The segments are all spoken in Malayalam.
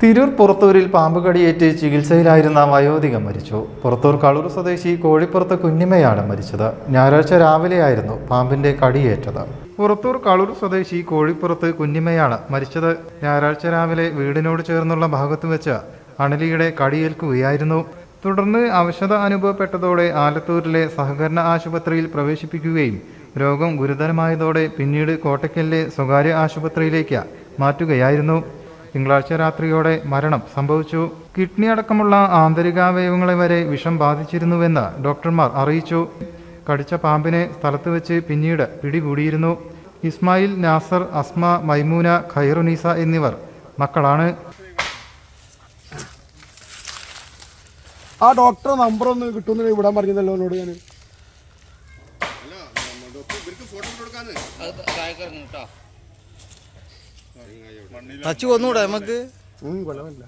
തിരൂർ പുറത്തൂരിൽ പാമ്പ് കടിയേറ്റ് ചികിത്സയിലായിരുന്ന വയോധിക മരിച്ചു. പുറത്തൂർ കളൂർ സ്വദേശി കോഴിപ്പുറത്ത് കുഞ്ഞിമയാണ് മരിച്ചത്. ഞായറാഴ്ച രാവിലെയായിരുന്നു പാമ്പിന്റെ കടിയേറ്റത്. പുറത്തൂർ കളൂർ സ്വദേശി കോഴിപ്പുറത്ത് കുഞ്ഞിമയാണ് മരിച്ചത്. ഞായറാഴ്ച രാവിലെ വീടിനോട് ചേർന്നുള്ള ഭാഗത്ത് വെച്ച് അണലിയുടെ കടിയേൽക്കുകയായിരുന്നു. തുടർന്ന് അവശത അനുഭവപ്പെട്ടതോടെ ആലത്തൂരിലെ സഹകരണ ആശുപത്രിയിൽ പ്രവേശിപ്പിക്കുകയും രോഗം ഗുരുതരമായതോടെ പിന്നീട് കോട്ടയ്ക്കലിലെ സ്വകാര്യ ആശുപത്രിയിലേക്ക് മാറ്റുകയായിരുന്നു. തിങ്കളാഴ്ച രാത്രിയോടെ മരണം സംഭവിച്ചു. കിഡ്നി അടക്കമുള്ള ആന്തരികാവയവങ്ങളെ വരെ വിഷം ബാധിച്ചിരുന്നുവെന്ന് ഡോക്ടർമാർ അറിയിച്ചു. കടിച്ച പാമ്പിനെ സ്ഥലത്ത് വെച്ച് പിന്നീട് പിടികൂടിയിരുന്നു. ഇസ്മായിൽ നാസർ അസ്മ മൈമൂന ഖൈറുനീസ എന്നിവർ മക്കളാണ്. ആ ഡോക്ടർ നമ്പർ ഒന്ന് കിട്ടുമെന്ന് വിടാൻ പറഞ്ഞതല്ലോ എന്നോട് ഞാൻ ടച്ച് കൊന്നൂടെ നമുക്ക്? കൊല്ലമല്ല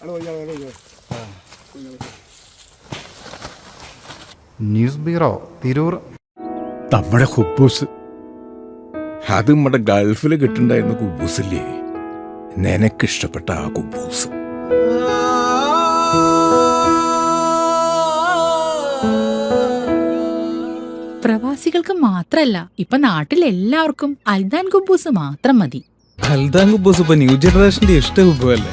hello hello hello news bureau Tirur. നമ്മുടെ ഹുബൂസ് അത് നമ്മുടെ ഗൾഫിൽ കിട്ടുണ്ടായിരുന്ന കുബൂസില്ലേ? നിനക്കിഷ്ടപ്പെട്ട ആ കുബൂസ്. പ്രവാസികൾക്ക് മാത്രല്ല ഇപ്പൊ നാട്ടിൽ എല്ലാവർക്കും അൽദാൻ കുബൂസ് മാത്രം മതി. അൽദാൻ കുബൂസ് ഇപ്പൊ ന്യൂ ജനറേഷന്റെ ഇഷ്ട കുബുവല്ലേ